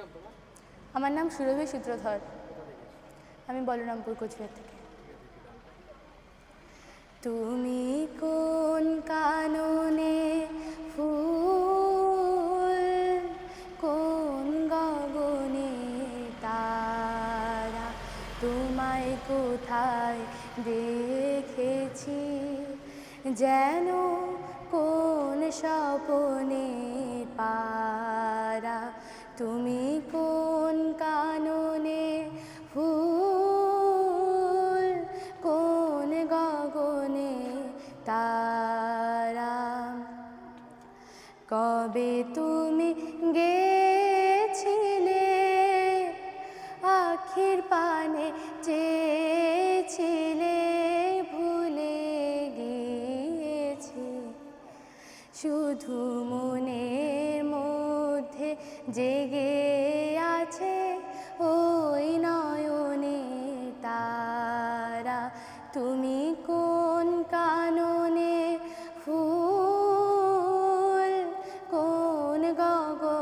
নাম তোমার আমার নাম সুরভি সূত্রধর। আমি বলরামপুর কোচবিহার থেকে। তুমি কোন কাননে ফুল, কোন গগনে তারা তোমায় কোথায় দেখেছি, যেন কোন স্বপনে তুমি কোন কাননে ফুল, কোন গগনে তারা? কবে তুমি গেছিলে আখির পানে, চেয়েছিলে ভুলে গিয়েছি। শুধু মধ্যে জেগে আছে ওই নয়নে তারা। তুমি কোন কাননে ফুল কোন গগন